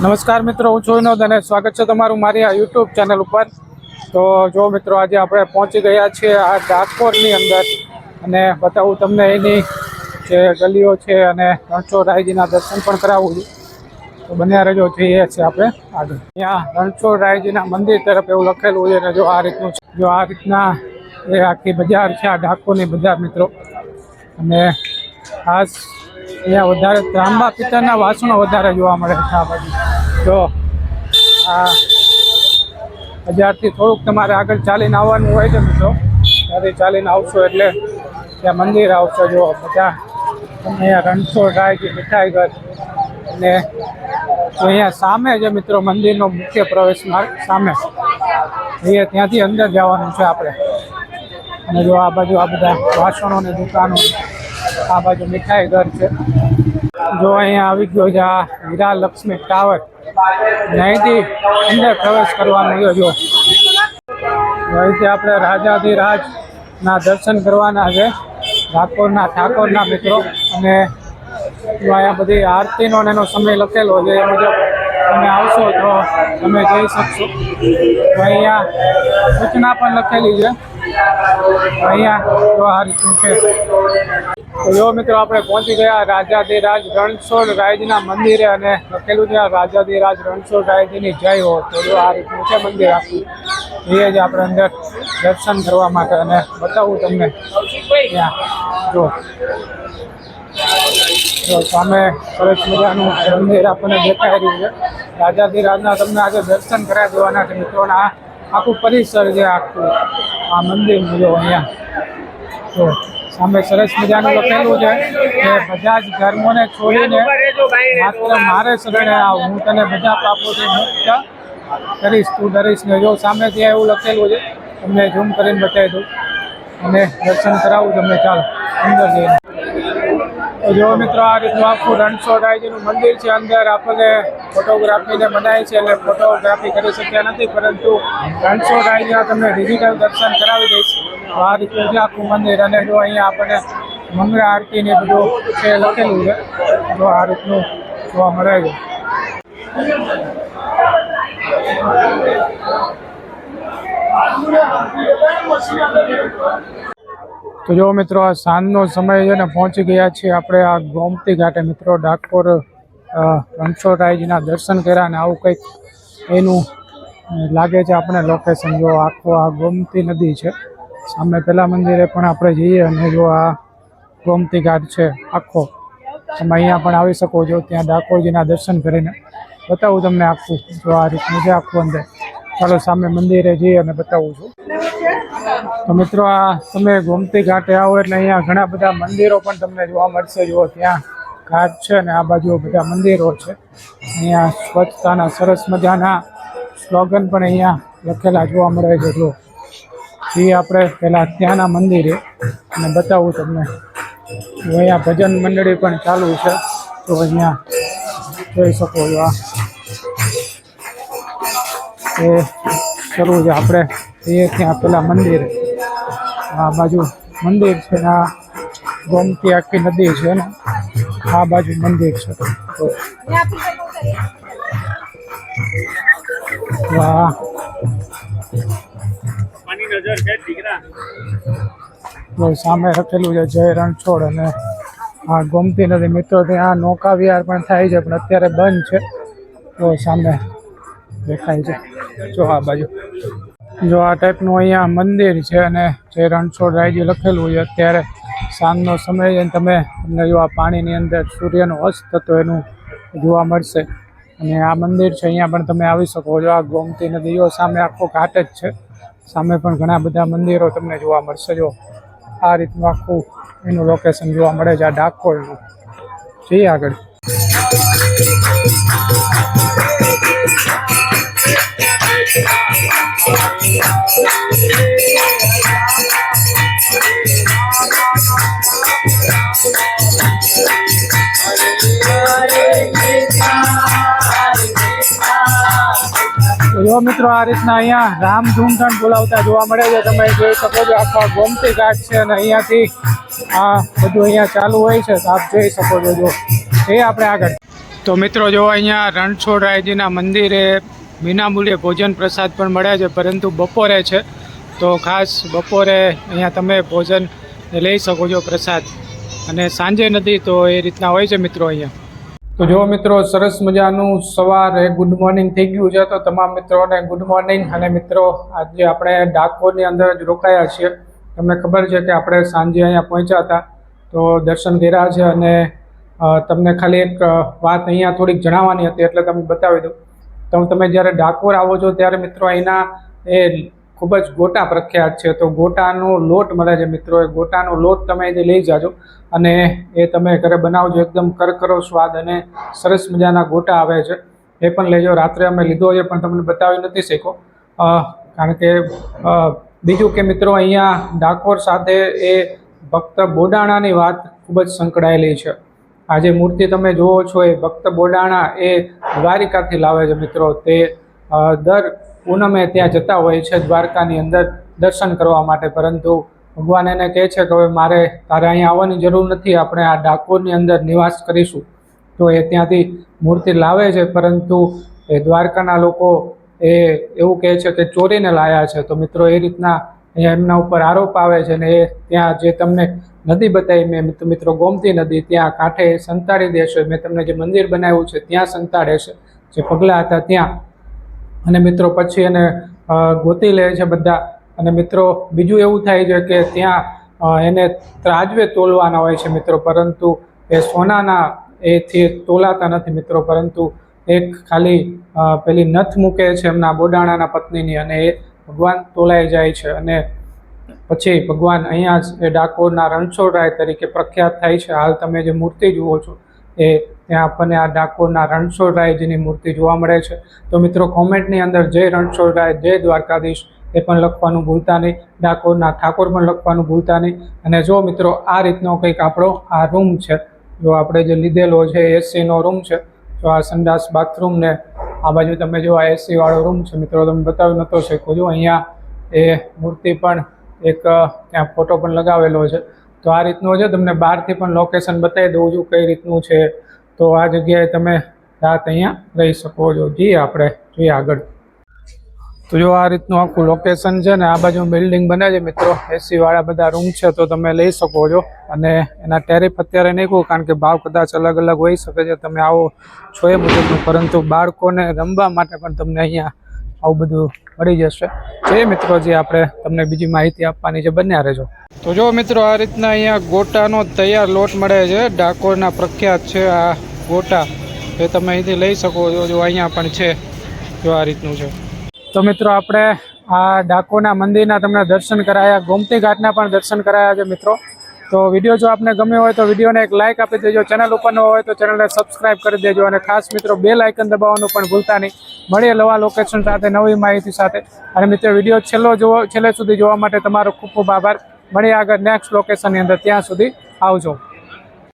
નમસ્કાર મિત્રો, હું છું વિનોદ અને સ્વાગત છે તમારું મારી આ યુટ્યુબ ચેનલ ઉપર. તો જો મિત્રો, આજે આપણે પહોંચી ગયા છીએ આ ડાકોરની અંદર. અને બતાવું તમને એની જે ગલીઓ છે અને રણછોડરાયજીના દર્શન પણ કરાવું છું. તો બન્યા રજો જઈએ છીએ આપણે આગળ. ત્યાં રણછોડરાયજીના મંદિર તરફ એવું લખેલું છે અને જો આ રીતનું જો આ રીતના એ આખી બજાર છે, આ ડાકોરની બજાર મિત્રો. અને ખાસ અહીંયા વધારે ત્રાંબા પિત્તળના વાસણો વધારે જોવા મળે છે આ બાજુ. જો, આ બજારથી થોડુંક તમારે આગળ ચાલીને આવવાનું હોય છે મિત્રો. ત્યાંથી ચાલીને આવશો એટલે ત્યાં મંદિર આવશો જો બધા. તમે અહીંયા રણછોડ રાયજી મીઠાઈ ઘર અને અહીંયા સામે છે મિત્રો મંદિરનો મુખ્ય પ્રવેશ માર્ગ સામે. અહીંયા ત્યાંથી અંદર જવાનું છે આપણે. અને જો આ બાજુ આ બધા વાસણોની દુકાનો, આ બાજુ મીઠાઈ ઘર છે. જો અહીંયા આવી ગયો છે આ હીરા લક્ષ્મી ટાવર. અહીંથી અંદર પ્રવેશ કરવાનો છે જો. અહીંથી આપણે રાજાધિરાજ ના દર્શન કરવાના છે. ઠાકોરના ઠાકોરના મિત્રો. અને અહીંયા બધી આરતીનો એનો સમય લખેલો છે. એ મુજબ તમે આવશો તો તમે જઈ શકશો. અહીંયા સૂચના પણ લખેલી છે. અહીંયા રીતનું છે. તો જો મિત્રો આપણે પહોંચી ગયા રાજાધિરાજ રણછોડ રાયજીના મંદિરે અને લખેલું છે રાજાધિરાજ રણછોડ રાયજીની જય હો. તો જો આ રીતનું છે મંદિર આખું. એ જ આપણે અંદર દર્શન કરવા માટે અને બતાવું તમને. ત્યાં. જો સામે સરસ મજાનું મંદિર આપણને દેખાઈ રહ્યું છે. રાજાધિરાજના તમને આજે દર્શન કરાવી દેવાના છે મિત્રોના આખું પરિસર છે આખું, આ મંદિર જો અહીંયા. તો સામે સરસ મજાનું લખેલું છે કે બધા જ ધર્મોને છોડીને માત્ર મારે શરણે આવ. હું તને બધા પાપોથી મુક્ત કરીશ, તું ડરીશ ને જો સામે ત્યાં એવું લખેલું છે. તમને ઝૂમ કરીને બતાવી દઉં. અને દર્શન કરાવું તમને ચાલો, અંદર જઈને. જો મિત્રો આ રીતનું આખું રણછોડરાયજીનું મંદિર છે અંદર. આપણને ફોટોગ્રાફીને મનાય છે એટલે ફોટોગ્રાફી કરી શક્યા નથી, પરંતુ રણછોડરાયજીના તમને ડિજિટલ દર્શન કરાવી દઈશ. તો આ રીતનું છે આખું મંદિર. અને જો અહીંયા આપણને મંગળા આરતી ને બધું છે લખેલું છે જો આ રીતનું જોવા મળે છે. તો જો મિત્રો, આ સાંજનો સમય છે ને, પહોંચી ગયા છીએ આપણે આ ગોમતી ઘાટે. મિત્રો, ડાકોર રણછોડરાયજીના દર્શન કર્યા અને આવું કંઈક એનું લાગે છે આપણે લોકેશન જો આખો આ ગોમતી નદી છે, સામે પેલા મંદિરે પણ આપણે જઈએ અને જો આ ગોમતી ઘાટ છે, આખો, તમે અહીંયા પણ આવી શકો છો. ત્યાં ડાકોરજીના દર્શન કરીને બતાવું તમને આખું, જો આ રીતનું છે આખું અંદર. ચાલો સામે મંદિરે જઈએ અને બતાવું છું. તો મિત્રો આ તમે ગોમતી ઘાટે આવો એટલે અહીંયા ઘણા બધા મંદિરો પણ તમને જોવા મળશે. જુઓ ત્યાં ઘાટ છે અને આ બાજુ બધા મંદિરો છે. અહીંયા સ્વચ્છતાના સરસ મજાના સ્લોગન પણ અહીંયા લખેલા જોવા મળે છે. જો એ આપણે પહેલાં ત્યાંના મંદિરે અને બતાવું તમને. અહીંયા ભજન મંડળી પણ ચાલુ છે. તો અહીંયા જોઈ શકો છો આ. એ શરૂ છે. આપણે એ ત્યાં પેલા મંદિર, આ બાજુ મંદિર છે ને આ ગોમતી આખી નદી છે ને, આ બાજુ મંદિર છે. વાહ. સામે રખેલું છે જય રણછોડ અને આ ગોમતી નદી મિત્રો ત્યાં નૌકા વિહાર પણ થાય છે, પણ અત્યારે બંધ છે. તો સામે દેખાય છે. જો આ બાજુ. જો આ ટાઈપનું અહીંયા મંદિર છે અને જે રણછોડ રાયજી લખેલું હોય અત્યારે સાંજનો સમય અને તમે તમને જો આ પાણીની અંદર સૂર્યનો અસ્ત થતો એનું જોવા મળશે. અને આ મંદિર છે, અહીંયા પણ તમે આવી શકો છો. આ ગોમતી નદીઓ સામે આખો ઘાટ જ છે. સામે પણ ઘણા બધા મંદિરો તમને જોવા મળશે. જો આ રીતનું આખું એનું લોકેશન જોવા મળે છે, આ ડાકોરનું. જઈએ આગળ. તો મિત્રો આ રીતના અહીંયા રામ ધૂમધામ બોલાવતા જોવા મળે છે. તમે જોઈ શકો છો આખા ગોમતી ઘાટ છે અને અહીંયાથી આ બધું અહીંયા ચાલુ હોય છે. આપ જોઈ શકો છો જો. એ આપણે આગળ. તો મિત્રો જો અહીંયા રણછોડરાયજીના મંદિરે વિનામૂલ્યે ભોજન પ્રસાદ પણ મળે છે, પરંતુ બપોરે છે. તો ખાસ બપોરે અહીંયા તમે ભોજન લઈ શકો છો પ્રસાદ. અને સાંજે નથી, તો એ રીતના હોય છે મિત્રો અહીંયા. તો જો મિત્રો, સરસ મજાનું સવારે ગુડ મોર્નિંગ થઈ ગયું છે. તો તમામ મિત્રોને ગુડ મોર્નિંગ અને મિત્રો, આજે આપણે ડાકોરની અંદર જ રોકાયા છીએ. તમને ખબર છે કે આપણે સાંજે અહીંયા પહોંચ્યા હતા. તો દર્શન કર્યા છે અને તમને ખાલી એક વાત અહીંયા થોડીક જણાવવાની હતી એટલે તમે બતાવી દઉં. તો તમે જ્યારે ડાકોર આવો છો, ત્યારે મિત્રો અહીંના એ ખૂબ જ ગોટા પ્રખ્યાત છે. તો ગોટાનો લોટ મળે છે મિત્રો એ ગોટાનો લોટ તમે જે લઈ જાજો અને એ તમે ઘરે બનાવજો. એકદમ કરકરો સ્વાદ અને સરસ મજાના ગોટા આવે છે. એ પણ લેજો. રાત્રે અમે લીધો છે, પણ તમને બતાવી નથી શક્યો. કારણ કે બીજું કે મિત્રો, અહીંયા ડાકોર સાથે એ ભક્ત બોડાણાની વાત ખૂબ જ સંકળાયેલી છે. આ જે મૂર્તિ તમે જુઓ છો, એ ભક્ત બોડાણા એ દ્વારિકાથી લાવે છે મિત્રો. તે દર પૂનમે ત્યાં જતા હોય છે દ્વારકાની અંદર દર્શન કરવા માટે, પરંતુ ભગવાન એને કહે છે કે હવે મારે, તારે અહીંયા આવવાની જરૂર નથી, આપણે આ ડાકોરની અંદર નિવાસ કરીશું. તો એ ત્યાંથી મૂર્તિ લાવે છે, પરંતુ એ દ્વારકાના લોકો એ એવું કહે છે કે ચોરીને લાયા છે. તો મિત્રો, એ રીતના અહીંયા એમના ઉપર આરોપ આવે છે ને એ ત્યાં જે તમને નદી બતાવી, મેં મિત્ર- ગોમતી નદી, ત્યાં કાંઠે સંતાડી દેશે. મેં તમને જે મંદિર બનાવ્યું છે, ત્યાં સંતાડે છે. જે પગલાં હતા ત્યાં અને મિત્રો પછી એને ગોતી લે છે બધા. અને મિત્રો, બીજું એવું થાય છે કે ત્યાં એને ત્રાજવે તોલવાના હોય છે મિત્રો, પરંતુ એ સોનાના એથી તોલાતા નથી મિત્રો, પરંતુ એક ખાલી પેલી નથ મૂકે છે એમના બોડાણાના પત્નીની અને એ ભગવાન તોલાઈ જાય છે. અને પછી ભગવાન અહીંયા જ એ ડાકોરના રણછોડરાય તરીકે પ્રખ્યાત થાય છે. હાલ તમે જે મૂર્તિ જુઓ છો, એ ત્યાં આપણને આ ડાકોરના રણછોડરાયજીની મૂર્તિ જોવા મળે છે. તો મિત્રો, કોમેન્ટની અંદર જય રણછોડરાય, જય દ્વારકાધીશ એ પણ લખવાનું ભૂલતા નહીં. ડાકોરના ઠાકોર પણ લખવાનું ભૂલતા નહીં. અને જો મિત્રો, આ રીતનો કંઈક આપણો આ રૂમ છે, જો આપણે જે લીધેલો છે એસીનો રૂમ છે તો આ સંડાસ બાથરૂમ ને આ બાજુ તમે જો આ એસીવાળો રૂમ છે, મિત્રો તમે બતાવી નહોતો શકો જો અહીંયા એ મૂર્તિ પણ એક ત્યાં ફોટો પણ લગાવેલો છે. તો આ રીતનું છે તમને બહારથી પણ લોકેશન બતાવી દઉં છું કઈ રીતનું છે તો આ જગ્યાએ તમે રાત અહીંયા રહી શકો છો. જઈએ આપણે જોઈએ આગળ. તો જો આ રીતનું આખું લોકેશન છે ને, આ બાજુ બિલ્ડિંગ બને છે મિત્રો. એસી વાળા બધા રૂમ છે તો તમે લઈ શકો છો. અને એના ટેરિફ અત્યારે નહીં કહું કારણ કે ભાવ કદાચ અલગ અલગ હોઈ શકે છે. તમે આવો છો એ મુજબનું. પરંતુ બાળકોને રમવા માટે પણ તમને અહીંયા આવું બધું મળી જશે. જે મિત્રો, જે આપણે તમને બીજી માહિતી આપવાની છે, બન્યા રહેજો. તો જો મિત્રો, આ રીતના અહીંયા ગોટાનો તૈયાર લોટ મળે છે. ડાકોરના પ્રખ્યાત છે આ ગોટા એ તમે અહીંથી લઈ શકો છો. જો અહીંયા પણ છે, જો આ રીતનું છે. તો મિત્રો આપણે આ ડાકોના મંદિરના તમને દર્શન કરાયા, ગોમતી ઘાટના પણ દર્શન કરાયા છે મિત્રો. તો વીડિયો જો આપને ગમ્યો હોય તો વિડીયોને એક લાઇક આપી દેજો. ચેનલ ઉપર ન હોય તો ચેનલને સબસ્ક્રાઇબ કરી દેજો અને ખાસ મિત્રો બે લાઇકન દબાવવાનું પણ ભૂલતા નહીં. મળીએ નવા લોકેશન સાથે, નવી માહિતી સાથે. અને મિત્રો વીડિયો છેલ્લો જોવો છેલ્લે સુધી જોવા માટે તમારો ખૂબ ખૂબ આભાર. મળીએ આગળ નેક્સ્ટ લોકેશનની અંદર. ત્યાં સુધી આવજો.